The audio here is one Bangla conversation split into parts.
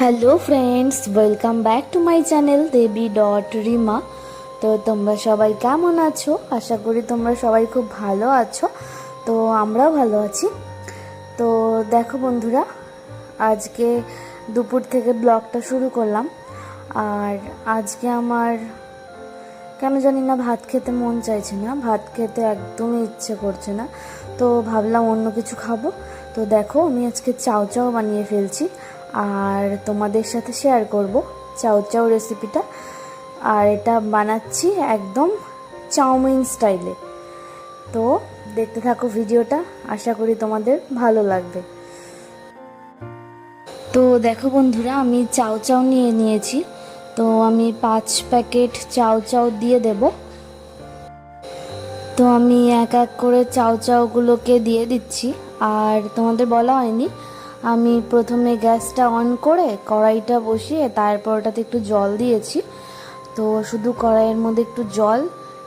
Hello friends welcome back to my channel Debi dot Rima তো তোমরা সবাই কেমন আছো? আশা করি তোমরা সবাই খুব ভালো আছো। তো আমরাও ভালো আছি। তো দেখো বন্ধুরা, আজকে দুপুর থেকে ব্লগটা শুরু করলাম। আর আজকে আমার কেন জানি না, ভাত খেতে মন চাইছে না। ভাত খেতে একদমই ইচ্ছে করছে না। তো ভাবলাম অন্য কিছু খাব। তো দেখো, আমি আজকে চাউ চাউ বানিয়ে ফেলছি। আর তোমাদের সাথে শেয়ার করব চাউ চাউ রেসিপিটা আর এটা বানাচ্ছি একদম চাউমিন স্টাইলে তো দেখতে থাকো ভিডিওটা আশা করি তোমাদের ভালো লাগবে। তো দেখো বন্ধুরা, আমি চাউ চাউ নিয়ে নিয়েছি। তো আমি পাঁচ প্যাকেট চাউ চাউ দিয়ে দেব। তো আমি এক এক করে চাউ চাউগুলোকে দিয়ে দিচ্ছি। আর তোমাদের বলা হয়নি আমি প্রথমে গ্যাসটা অন করে কড়াইটা বসিয়ে তারপর ওটাতে একটু জল দিয়েছি। তো শুধু কড়াইয়ের মধ্যে একটু জল,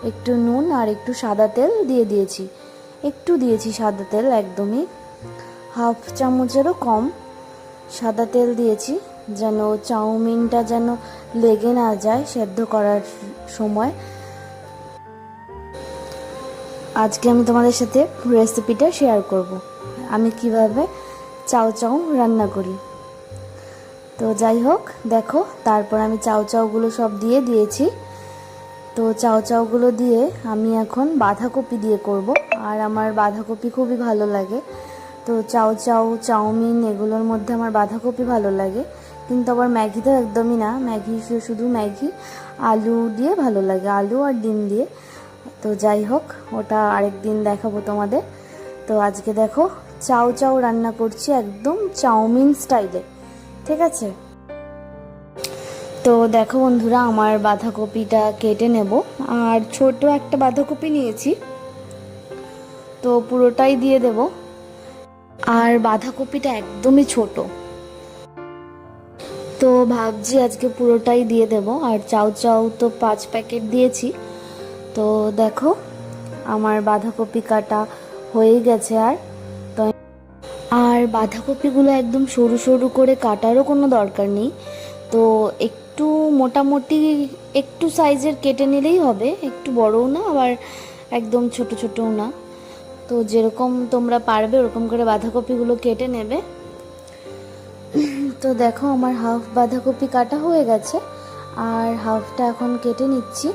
একটু নুন আর একটু সাদা তেল দিয়ে দিয়েছি। একটু দিয়েছি সাদা তেল একদমই। হাফ চামচেরও কম সাদা তেল দিয়েছি যেন চাউমিনটা যেন লেগে না যায় সেদ্ধ করার সময়। আজকে আমি তোমাদের সাথে রেসিপিটা শেয়ার করব। আমি কীভাবে চাউ চাউ রান্না করি। তো যাই হোক, দেখো, তারপর আমি চাউ চাউগুলো সব দিয়ে দিয়েছি। তো চাউ চাউগুলো দিয়ে আমি এখন বাঁধাকপি দিয়ে করব, আর আমার বাঁধাকপি খুবই ভালো লাগে। তো চাউ চাউ, চাউমিন এগুলোর মধ্যে আমার বাঁধাকপি ভালো লাগে। কিন্তু আবার ম্যাগি তো একদমই না, ম্যাগি শুধু ম্যাগি, আলু দিয়ে ভালো লাগে, আলু আর ডিম দিয়ে। তো যাই হোক, ওটা আরেক দিন দেখাবো তোমাদের। তো আজকে দেখো চাউ চাউ রান্না করছি একদম চাউমিন স্টাইলে, ঠিক আছে? তো দেখো বন্ধুরা, আমার বাঁধাকপিটা কেটে নেব। আর ছোট একটা বাঁধাকপি নিয়েছি, তো পুরোটাই দিয়ে দেব। আর বাঁধাকপিটা একদমই ছোট। তো ভাবছি আজকে পুরোটাই দিয়ে দেব। আর চাউ চাউ তো পাঁচ প্যাকেট দিয়েছি। তো দেখো, আমার বাঁধাকপি কাটা হয়ে গেছে আর। আর বাঁধাকপিগুলো একদম সরু সরু করে কাটারও কোনো দরকার নেই। তো একটু মোটামুটি একটু সাইজের কেটে নিলেই হবে, একটু বড়ও না, আবার একদম ছোট ছোটও না। তো যেরকম তোমরা পারবে ওরকম করে বাঁধাকপিগুলো কেটে নেবে। তো দেখো আমার হাফ বাঁধাকপি কাটা হয়ে গেছে, আর হাফটা এখন কেটে নিচ্ছি।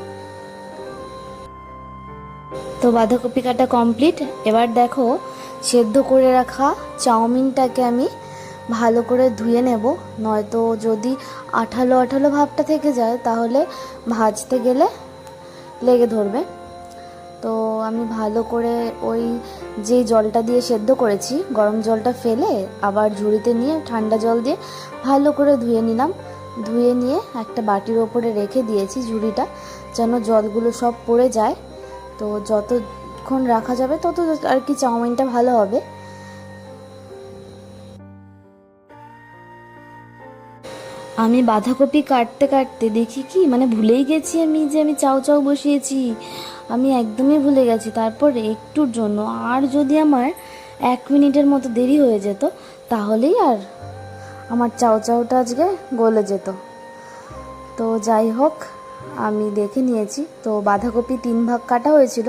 তো বাঁধাকপি কাটা কমপ্লিট। এবার দেখো সেদ্ধ করে রাখা চাউমিনটাকে আমি ভালো করে ধুয়ে নেব। নয়তো যদি আঠালো আঠালো ভাবটা থেকে যায়, তাহলে ভাজতে গেলে লেগে ধরবে। তো আমি ভালো করে ওই যে জলটা দিয়ে সেদ্ধ করেছি, গরম জলটা ফেলে আবার ঝুড়িতে নিয়ে ঠান্ডা জল দিয়ে ভালো করে ধুয়ে নিলাম। ধুয়ে নিয়ে একটা বাটির ওপরে রেখে দিয়েছি ঝুড়িটা, যেন জলগুলো সব পড়ে যায়। তো যতক্ষণ রাখা যাবে, তত আর কি চাউমিনটা ভালো হবে। আমি বাঁধাকপি কাটতে কাটতে দেখি কি মানে ভুলেই গেছি আমি যে আমি চাউ চাউ বসিয়েছি। আমি একদমই ভুলে গেছি। তারপর একটুর জন্য, আর যদি আমার এক মিনিটের মতো দেরি হয়ে যেত, তাহলেই আর আমার চাউ চাউটা আজকে গলে যেত। তো যাই হোক, আমি দেখে নিয়েছি। তো বাঁধাকপি তিন ভাগ কাটা হয়েছিল।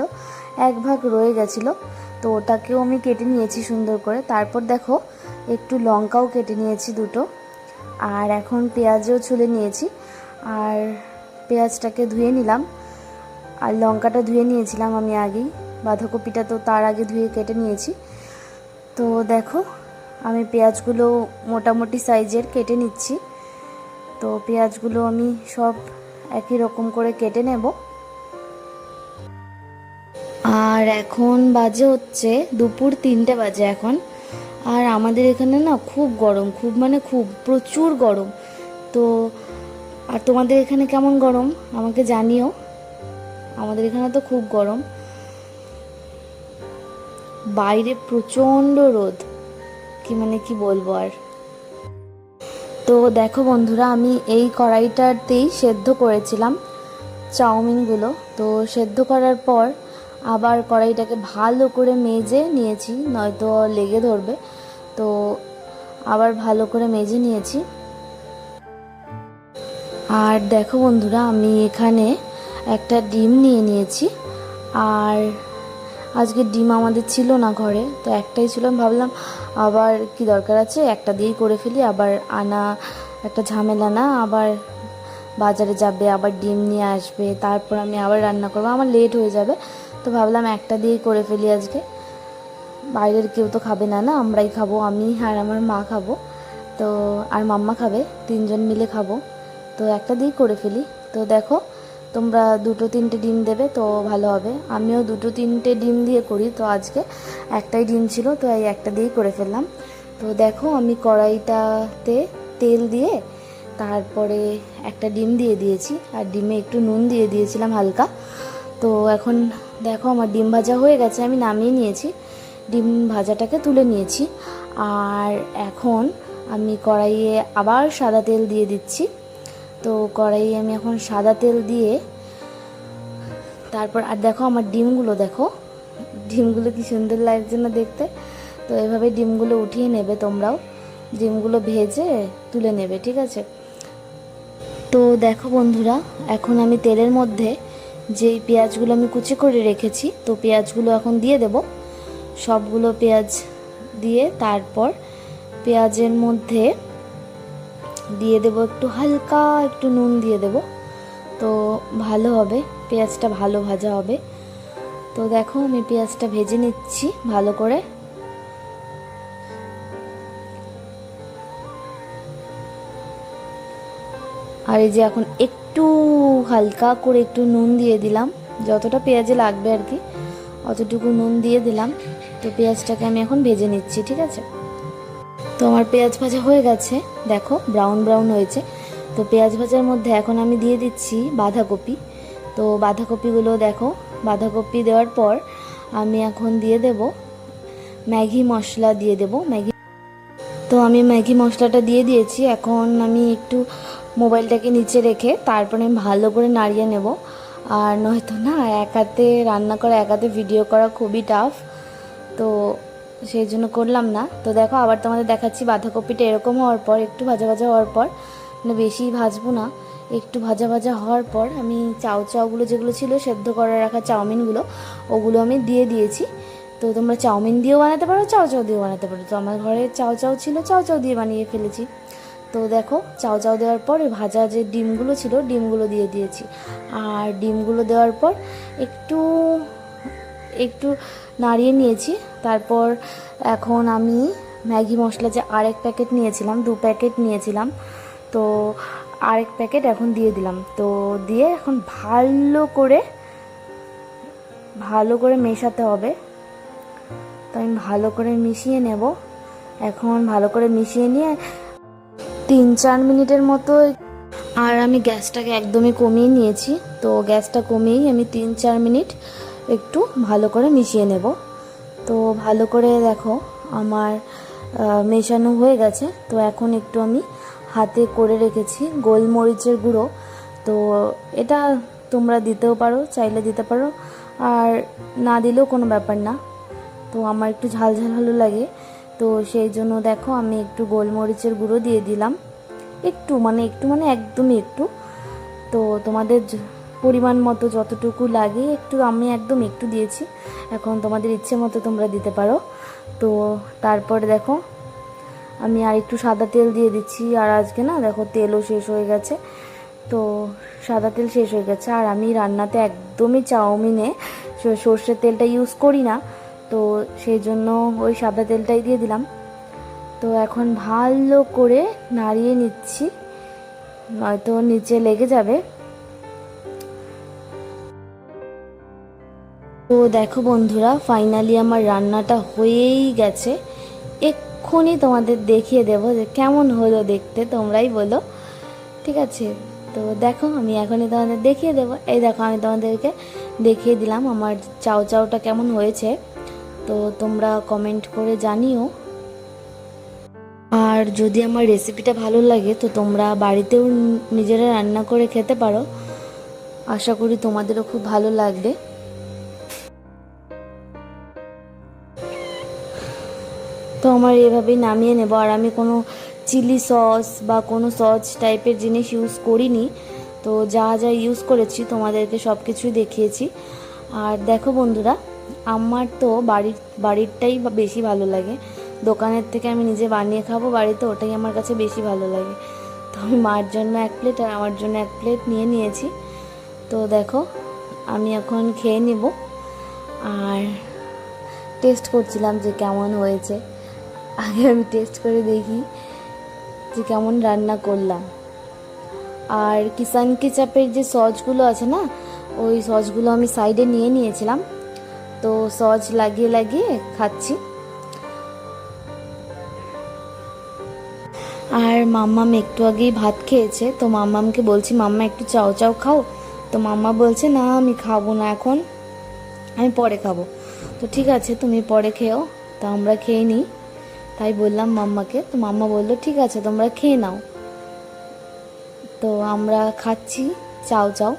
এক ভাগ রয়ে গেছিল। তো ওটাকেও আমি কেটে নিয়েছি সুন্দর করে। তারপর দেখো, একটু লঙ্কাও কেটে নিয়েছি দুটো। আর এখন পেঁয়াজও ছুলে নিয়েছি। আর পেঁয়াজটাকে ধুয়ে নিলাম। আর লঙ্কাটা ধুয়ে নিয়েছিলাম আমি আগেই। বাঁধাকপিটা তো তার আগে ধুয়ে কেটে নিয়েছি। তো দেখো, আমি পেঁয়াজগুলো মোটামুটি সাইজের কেটে নিচ্ছি। তো পেঁয়াজগুলো আমি সব একই রকম করে কেটে নেব। আর এখন বাজে হচ্ছে দুপুর তিনটে বাজে এখন। আর আমাদের এখানে না খুব গরম, খুব মানে খুব, প্রচুর গরম। তো আর তোমাদের এখানে কেমন গরম? আমাকে জানিও। আমাদের এখানে তো খুব গরম। বাইরে প্রচণ্ড রোদ। কি মানে কি বলব আর? তো দেখো বন্ধুরা, আমি এই কড়াইটাতেই সেদ্ধ করেছিলাম চাউমিনগুলো। তো সেদ্ধ করার পর আবার কড়াইটাকে ভালো করে মেজে নিয়েছি, নয়তো লেগে ধরবে। তো আবার ভালো করে মেজে নিয়েছি। আর দেখো বন্ধুরা, আমি এখানে একটা ডিম নিয়ে নিয়েছি। আর আজকে ডিম আমাদের ছিল না ঘরে, তো একটাই ছিল। ভাবলাম, আবার কি দরকার আছে? একটা দিয়েই করে ফেলি, আবার আনা একটা ঝামেলা না, আবার বাজারে যাবে, আবার ডিম নিয়ে আসবে, তারপর আমি আবার রান্না করব। আমার লেট হয়ে যাবে। তো ভাবলাম একটা দিয়েই করে ফেলি আজকে। বাইরের কেউ তো খাবে না না? আমরাই খাব, আমি আর আমার মা খাব। তো আর মাম্মা খাবে, তিনজন মিলে খাব। তো একটা দিয়েই করে ফেলি। তো দেখো, তোমরা দুটো তিনটে ডিম দেবে তো ভালো হবে। আমিও দুটো তিনটে ডিম দিয়ে করি। তো আজকে একটাই ডিম ছিল, তো এই একটা দিয়েই করে ফেললাম। তো দেখো, আমি কড়াইটাতে তেল দিয়ে তারপরে একটা ডিম দিয়ে দিয়েছি। আর ডিমে একটু নুন দিয়ে দিয়েছিলাম হালকা। তো এখন দেখো আমার ডিম ভাজা হয়ে গেছে, আমি নামিয়ে নিয়েছি। ডিম ভাজাটাকে তুলে নিয়েছি। আর এখন আমি কড়াইয়ে আবার সাদা তেল দিয়ে দিচ্ছি। তো কড়াইয়ে আমি এখন সাদা তেল দিয়ে তারপর, আর দেখো আমার ডিমগুলো, দেখো। ডিমগুলো কি সুন্দর লাগছে না দেখতে? তো এভাবে ডিমগুলো উঠিয়ে নেবে তোমরাও। ডিমগুলো ভেজে তুলে নেবে, ঠিক আছে? তো দেখো বন্ধুরা, এখন আমি তেলের মধ্যে যেই পেঁয়াজগুলো আমি কুচি করে রেখেছি, তো পেঁয়াজগুলো এখন দিয়ে দেব। সবগুলো পেঁয়াজ দিয়ে তারপর পেঁয়াজের মধ্যে দিয়ে দেব একটু হালকা একটু নুন দিয়ে দেব। তো ভালো হবে, পেঁয়াজটা ভালো ভাজা হবে। তো দেখো, আমি পেঁয়াজটা ভেজে নিচ্ছি ভালো করে। আর এই যে এখন একটু হালকা করে একটু নুন দিয়ে দিলাম। যতটা পেঁয়াজে লাগবে আর কি, অতটুকু নুন দিয়ে দিলাম। তো পেঁয়াজটাকে আমি এখন ভেজে নিচ্ছি, ঠিক আছে? তো আমার পেঁয়াজ ভাজা হয়ে গেছে। দেখো, ব্রাউন ব্রাউন হয়েছে। তো পেঁয়াজ ভাজার মধ্যে এখন আমি দিয়ে দিচ্ছি বাঁধাকপি। তো বাঁধাকপিগুলো দেখো, বাঁধাকপি দেওয়ার পর আমি এখন দিয়ে দেব ম্যাগি মশলা দিয়ে দেব। ম্যাগি তো আমি ম্যাগি মশলাটা দিয়ে দিয়েছি। এখন আমি একটু মোবাইলটাকে নিচে রেখে তারপরে আমি ভালো করে নাড়িয়ে নেব। আর নয়তো না, এক হাতে রান্না করা, এক হাতে ভিডিও করা খুবই টাফ তো সেই জন্য করলাম না। তো দেখো, আবার তোমাদের দেখাচ্ছি বাঁধাকপিটা এরকম হওয়ার পর, একটু ভাজা ভাজা হওয়ার পর মানে বেশি ভাজবো না, একটু ভাজা ভাজা হওয়ার পর আমি চাউ চাউগুলো যেগুলো ছিল, সেদ্ধ করে রাখা চাউমিনগুলো, ওগুলো আমি দিয়ে দিয়েছি। তো তোমরা চাউমিন দিয়েও বানাতে পারো, চাউ চাউ দিয়েও বানাতে পারো। তো আমার ঘরে চাউ চাউ ছিল, চাউ চাউ দিয়ে বানিয়ে ফেলেছি। তো দেখো চাউ চাউ দেওয়ার পর ভাজা যে ডিমগুলো ছিল, ডিমগুলো দিয়ে দিয়েছি। আর ডিমগুলো দেওয়ার পর একটু একটু নাড়িয়ে নিয়েছি। তারপর এখন আমি ম্যাগি মশলা যে আরেক প্যাকেট নিয়েছিলাম, দু প্যাকেট নিয়েছিলাম, তো আরেক প্যাকেট এখন দিয়ে দিলাম। তো দিয়ে এখন ভালো করে ভালো করে মেশাতে হবে। তো আমি ভালো করে মিশিয়ে নেব। এখন ভালো করে মিশিয়ে নিয়ে তিন চার মিনিটের মতো আর আমি গ্যাসটাকে একদমই কমিয়ে নিয়েছি। তো গ্যাসটা কমিয়েই আমি তিন চার মিনিট একটু ভালো করে মিশিয়ে নেব। তো ভালো করে দেখো আমার মেশানো হয়ে গেছে। তো এখন একটু আমি হাতে করে রেখেছি গোলমরিচের গুঁড়ো। তো এটা তোমরা দিতেও পারো, চাইলে দিতে পারো। আর না দিলেও কোনো ব্যাপার না। তো আমার একটু ঝাল ঝাল ভালো লাগে। তো সেই জন্য দেখো আমি একটু গোলমরিচের গুঁড়ো দিয়ে দিলাম। একটু মানে একটু মানে একদমই একটু। তো তোমাদের পরিমাণ মতো যতটুকু লাগে একটু আমি একদম একটু দিয়েছি। এখন তোমাদের ইচ্ছে মতো তোমরা দিতে পারো। তো তারপর দেখো, আমি আর একটু সাদা তেল দিয়ে দিচ্ছি। আর আজকে না দেখো তেলও শেষ হয়ে গেছে। তো সাদা তেল শেষ হয়ে গেছে। আর আমি রান্নাতে একদমই চাউমিনে সর্ষের তেলটা ইউজ করি না। তো সেই জন্য ওই সাদা তেলটাই দিয়ে দিলাম। তো এখন ভালো করে নাড়িয়ে নিচ্ছি, নয়তো নিচে লেগে যাবে। তো দেখো বন্ধুরা ফাইনালি আমার রান্নাটা হয়েই গেছে। এক্ষুনি তোমাদের দেখিয়ে দেবো যে কেমন হলো দেখতে, তোমরাই বলো। ঠিক আছে? তো দেখো, আমি এখনই তোমাদের দেখিয়ে দেবো। এই দেখো, আমি তোমাদেরকে দেখিয়ে দিলাম আমার চাউ চাউটা কেমন হয়েছে। তো তোমরা কমেন্ট করে জানিও। আর যদি আমার রেসিপিটা ভালো লাগে, তো তোমরা বাড়িতেও নিজেরা রান্না করে খেতে পারো। আশা করি তোমাদেরও খুব ভালো লাগবে। তো আমার এভাবেই নামিয়ে নেব। আর আমি কোনো চিলি সস বা কোনো সস টাইপের জিনিস ইউজ করিনি। তো যা যা ইউজ করেছি, তোমাদেরকে সব কিছুই দেখিয়েছি। আর দেখো বন্ধুরা আমার তো বাড়ির, বাড়িরটাই বেশি ভালো লাগে। দোকানের থেকে আমি নিজে বানিয়ে খাব বাড়িতে, ওটাই আমার কাছে বেশি ভালো লাগে। তো আমি মার জন্য এক প্লেট আর আমার জন্য এক প্লেট নিয়ে নিয়েছি। তো দেখো, আমি এখন খেয়ে নেব। আর টেস্ট করছিলাম যে কেমন হয়েছে। আগে আমি টেস্ট করে দেখি যে কেমন রান্না করলাম। আর কিষান কিচাপের যে সসগুলো আছে না, ওই সসগুলো আমি সাইডে নিয়ে নিয়েছিলাম। তো সস লাগিয়ে লাগিয়ে খাচ্ছি। আর মাম্মাম একটু আগেই ভাত খেয়েছে, তো মাম্মামকে বলছি, মাম্মা, একটু চাও চাও খাও? তো মাম্মা বলছে, না, আমি খাব না এখন, আমি পরে খাব। তো ঠিক আছে, তুমি পরে খেও, তো আমরা খেয়ে নিই। তাই বললাম মাম্মাকে, তো মাম্মা বলল, ঠিক আছে, তোমরা খেয়ে নাও। তো আমরা খাচ্ছি, চাও চাও।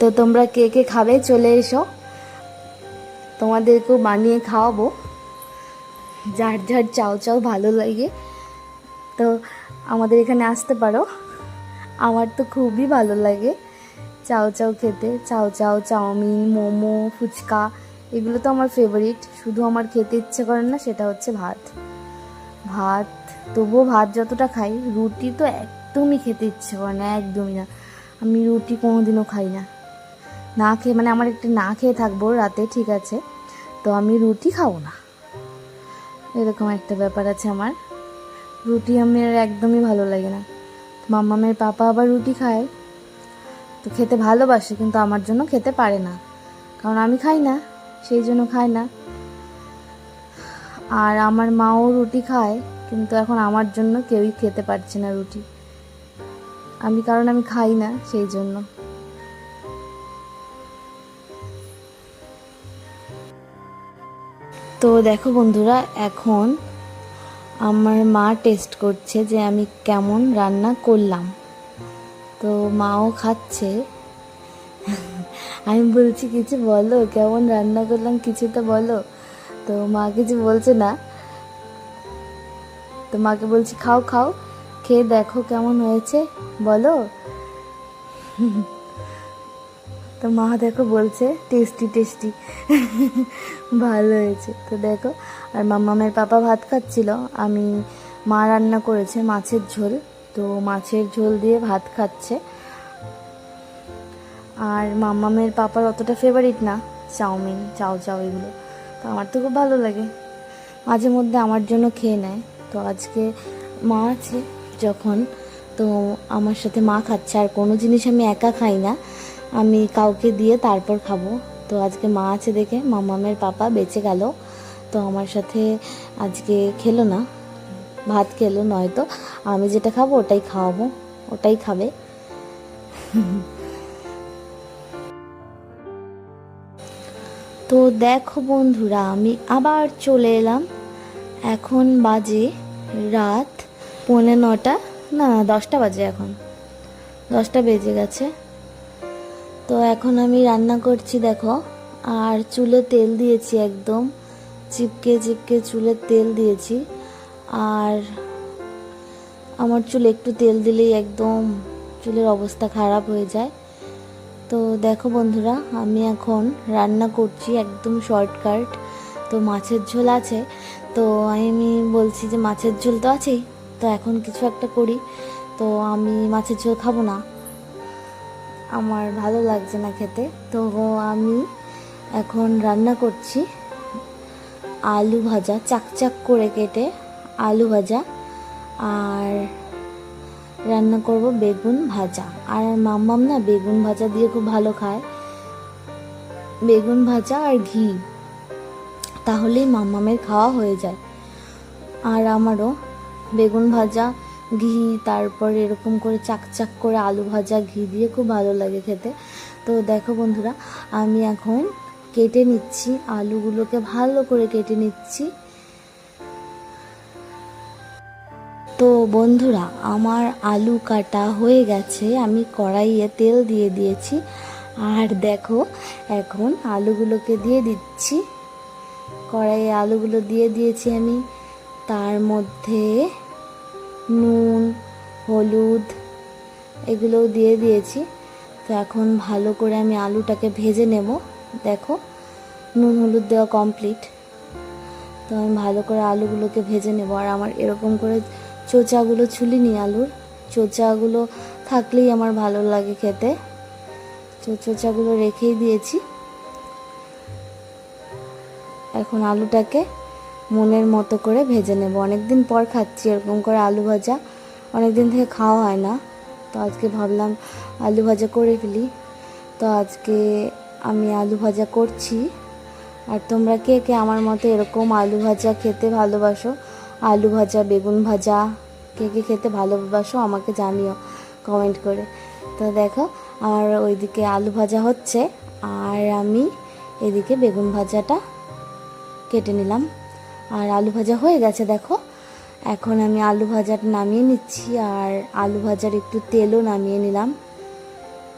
তো তোমরা কে কে খাবে চলে এসো। তোমাদেরকেও বানিয়ে খাওয়াবো। যার যার চাও চাও ভালো লাগে। তো আমাদের এখানে আসতে পারো। আমার তো খুবই ভালো লাগে। চাও চাও খেতে। চাও চাও চাউমিন, মোমো, ফুচকা এগুলো তো আমার ফেভারিট শুধু আমার খেতে ইচ্ছে করে না, সেটা হচ্ছে ভাত। ভাত, তবুও ভাত যতটা খাই, রুটি তো একদমই খেতে ইচ্ছে করে না, একদমই না। আমি রুটি কোনোদিনও খাই না। না খেয়ে মানে আমার একটু না খেয়ে থাকব রাতে, ঠিক আছে। তো আমি রুটি খাব না। এরকম একটা ব্যাপার আছে আমার। রুটি আমার একদমই ভালো লাগে না। মাম্মামের পাপা আবার রুটি খায়। তো খেতে ভালোবাসে, কিন্তু আমার জন্য খেতে পারে না। কারণ আমি খাই না, সেই জন্য খায় না। আর আমার মাও রুটি খায়, কিন্তু এখন আমার জন্য কেউই খেতে পারছে না রুটি। আমি, কারণ আমি খাই না, সেই জন্য। তো দেখো বন্ধুরা, এখন আমার মা টেস্ট করছে যে আমি কেমন রান্না করলাম। তো মাও খাচ্ছে। আমি বলছি, কিছু বলো? কেমন রান্না করলাম? কিছু তো বলো? তো মা কিছু বলছে না। তো মাকে বলছি, খাও খাও। খেয়ে দেখো কেমন হয়েছে। বলো? তো মা দেখো বলছে, টেস্টি টেস্টি। ভালো হয়েছে। তো দেখো, আর মাম্মামের পাপা ভাত খাচ্ছিল। আমি মা রান্না করেছে মাছের ঝোল। তো মাছের ঝোল দিয়ে ভাত খাচ্ছে। আর মাম্মামের পাপার অতটা ফেভারিট না, চাউমিন চাও চাও এগুলো। তো আমার তো খুব ভালো লাগে। মাঝে মধ্যে আমার জন্য খেয়ে নেয়। তো আজকে মা আছে যখন, তো আমার সাথে মা খাচ্ছে। আর কোনো জিনিস আমি একা খাই না। আমি কাউকে দিয়ে তারপর খাব। তো আজকে মা আছে দেখে, মামামের পাপা বেঁচে গেল। তো আমার সাথে আজকে খেলো না, ভাত খেলো নয়তো। আমি যেটা খাব ওটাই খাওয়াবো, ওটাই খাবে। তো দেখো বন্ধুরা, আমি আবার চলে এলাম। এখন বাজে রাত পৌনে নটা, না, দশটা বাজে এখন। দশটা বেজে গেছে। তো এখন আমি রান্না করছি, দেখো। আর চুলে তেল দিয়েছি একদম। চিপকে চিপকে চুলে তেল দিয়েছি। আর আমার চুলে একটু তেল দিলেই একদম চুলের অবস্থা খারাপ হয়ে যায়। তো দেখো বন্ধুরা, আমি এখন রান্না করছি একদম শর্টকাট। তো মাছের ঝোল আছে। তো আমি বলছি যে মাছের ঝোল তো আছেই। তো এখন কিছু একটা করি। তো আমি মাছের ঝোল খাব না। আমার ভালো লাগছে না খেতে। তো আমি এখন রান্না করছি আলু ভাজা, চাকচাক করে কেটে আলু ভাজা আর রান্না করব বেগুন ভাজা। আর মাম্মাম না বেগুন ভাজা দিয়ে খুব ভালো খায়। বেগুন ভাজা আর ঘি, তাহলেই মাম্মামের খাওয়া হয়ে যায়। আর আমারও বেগুন ভাজা ঘি, তারপর এরকম করে চাকচাক করে আলু ভাজা, ঘি দিয়ে খুব ভালো লাগে খেতে। তো দেখো বন্ধুরা, আমি এখন কেটে নিচ্ছি আলুগুলোকে, ভালো করে কেটে নিচ্ছি। তো বন্ধুরা, আমার আলু কাটা হয়ে গেছে, আমি কড়াইয়ে তেল দিয়ে দিয়েছি। আর দেখো, এখন আলুগুলোকে দিয়ে দিচ্ছি। কড়াইয়ে আলুগুলো দিয়ে দিয়েছি আমি। তার মধ্যে নুন, হলুদ এগুলোও দিয়ে দিয়েছি। তো এখন ভালো করে আমি আলুটাকে ভেজে নেব। দেখো, নুন, হলুদ দেওয়া কমপ্লিট তো আমি ভালো করে আলুগুলোকে ভেজে নেব। আর আমার এরকম করে চোচাগুলো ছুলিনি আলুর। চোচাগুলো থাকলেই আমার ভালো লাগে খেতে। তো চোচাগুলো রেখেই দিয়েছি। এখন আলুটাকে মনের মতো করে ভেজে নেব। অনেকদিন পর খাচ্ছি, এরকম করে আলু ভাজা। অনেকদিন থেকে খাওয়া হয় না। তো আজকে ভাবলাম আলু ভাজা করে ফেলি। তো আজকে আমি আলু ভাজা করছি। আর তোমরা কে কে আমার মতো এরকম আলু ভাজা খেতে ভালোবাসো? আলু ভাজা, বেগুন ভাজা, কে কে খেতে ভালোবাসো আমাকে জানিও কমেন্ট করে। তো দেখো, আমার ওইদিকে আলু ভাজা হচ্ছে। আর আমি এদিকে বেগুন ভাজাটা কেটে নিলাম। আর আলু ভাজা হয়ে গেছে, দেখো। এখন আমি আলু ভাজাটা নামিয়ে নিচ্ছি, আর আলু ভাজার একটু তেলও নামিয়ে নিলাম।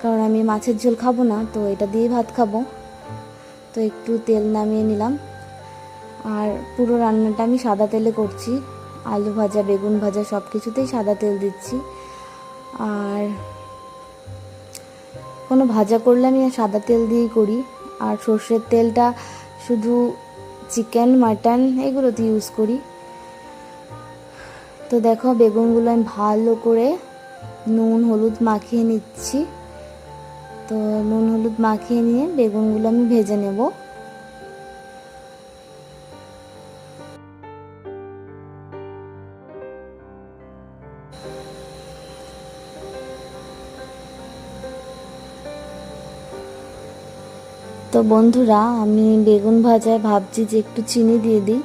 কারণ আমি মাছের ঝোল খাব না, তো এটা দিয়েই ভাত খাব। তো একটু তেল নামিয়ে নিলাম। আর পুরো রান্নাটা আমি সাদা তেলে করছি। আলু ভাজা, বেগুন ভাজা সব কিছুতেই সাদা তেল দিচ্ছি। আর কোনো ভাজা করলে আমি সাদা তেল দিয়েই করি। আর সর্ষের তেলটা শুধু চিকেন, মাটন এগুলোতে ইউজ করি। তো দেখো, বেগুনগুলো আমি ভালো করে নুন, হলুদ মাখিয়ে নিচ্ছি। তো নুন, হলুদ মাখিয়ে নিয়ে বেগুনগুলো আমি ভেজে নেব। বন্ধুরা, আমি বেগুন ভাজায় ভাবছি যে একটু চিনি দিয়ে দিই।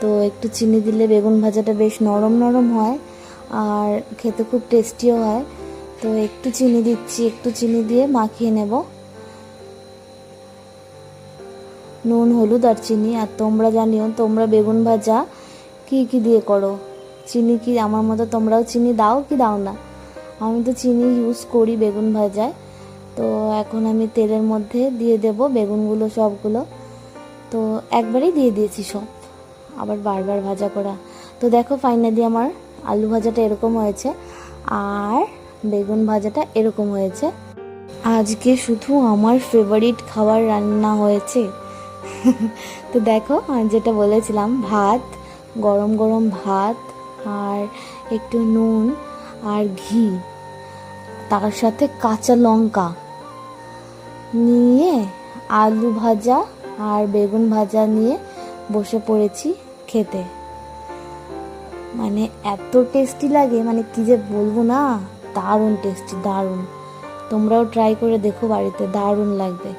তো একটু চিনি দিলে বেগুন ভাজাটা বেশ নরম নরম হয় আর খেতে খুব টেস্টিও হয়। তো একটু চিনি দিচ্ছি, একটু চিনি দিয়ে মাখিয়ে নেব। নুন, হলুদ আর চিনি, আর তোমরা জানিও, তোমরা বেগুন ভাজা কি কি দিয়ে করো? চিনি কি আমার মতো তোমরাও চিনি দাও কি দাও না? আমি তো চিনি ইউজ করি বেগুন ভাজায়। তো এখন আমি তেলের মধ্যে দিয়ে দেব বেগুনগুলো সবগুলো। তো একবারেই দিয়ে দিয়েছি সব। আবার বারবার ভাজা করা। তো দেখো ফাইনালি আমার আলু ভাজাটা এরকম হয়েছে, আর বেগুন ভাজাটা এরকম হয়েছে। আজকে শুধু আমার ফেভারিট খাবার রান্না হয়েছে। তো দেখো যেটা বলেছিলাম, ভাত, গরম গরম ভাত, আর একটু নুন, আর ঘি। তার সাথে কাঁচা লঙ্কা। নিয়ে আলু ভাজা আর বেগুন ভাজা নিয়ে বসে পড়েছি খেতে। মানে এত টেস্টি লাগে মানে কি যে বলব না? দারুণ টেস্টি দারুণ। তোমরাও ট্রাই করে দেখো বাড়িতে, দারুণ লাগবে।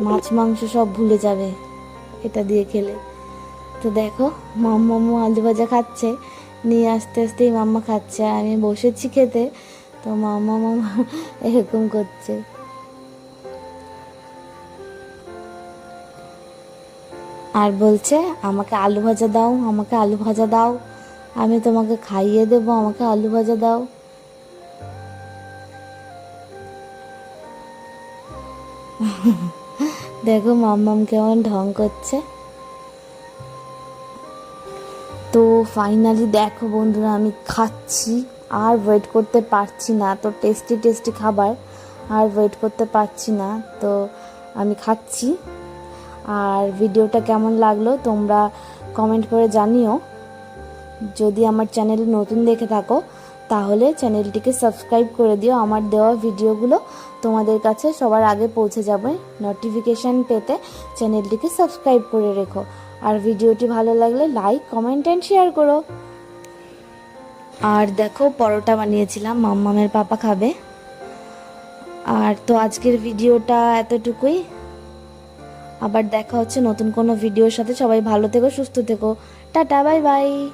মাছ, মাংস সব ভুলে যাবে এটা দিয়ে খেলে। তো দেখো, মাম্মামু আলু ভাজা খাচ্ছে, নিয়ে আস্তে আস্তেই মাম্মা খাচ্ছে। আর আমি বসেছি খেতে তো মাম্মা মামা এরকম করছে। আর বলছে, আমাকে আলু ভাজা দাও, আমাকে আলু ভাজা দাও। আমি তোমাকে খাইয়ে দেবো, আমাকে আলু ভাজা দাও। দেখো মাম্মাম কেমন ঢং করছে। তো ফাইনালি দেখো বন্ধুরা, আমি খাচ্ছি। আর ওয়েট করতে পারছি না। তো টেস্টি টেস্টি খাবার আর ওয়েট করতে পারছি না। তো আমি খাচ্ছি। আর ভিডিওটা কেমন লাগল তোমরা কমেন্ট করে জানিও। যদি আমার চ্যানেল নতুন দেখে থাকো, তাহলে চ্যানেলটিকে সাবস্ক্রাইব করে দিও। আমার দেওয়া ভিডিওগুলো তোমাদের কাছে সবার আগে পৌঁছে যাবে। নোটিফিকেশান পেতে চ্যানেলটিকে সাবস্ক্রাইব করে রেখো। আর ভিডিওটি ভালো লাগলে লাইক কমেন্ট অ্যান্ড শেয়ার করো। আর দেখো, পরোটা বানিয়েছিলাম, মাম্মামের পাপা খাবে। আর তো আজকের ভিডিওটা এতটুকুই। আবার দেখা হচ্ছে নতুন কোনো ভিডিওর সাথে। সবাই ভালো থেকো, সুস্থ থেকো। Tata, bye bye.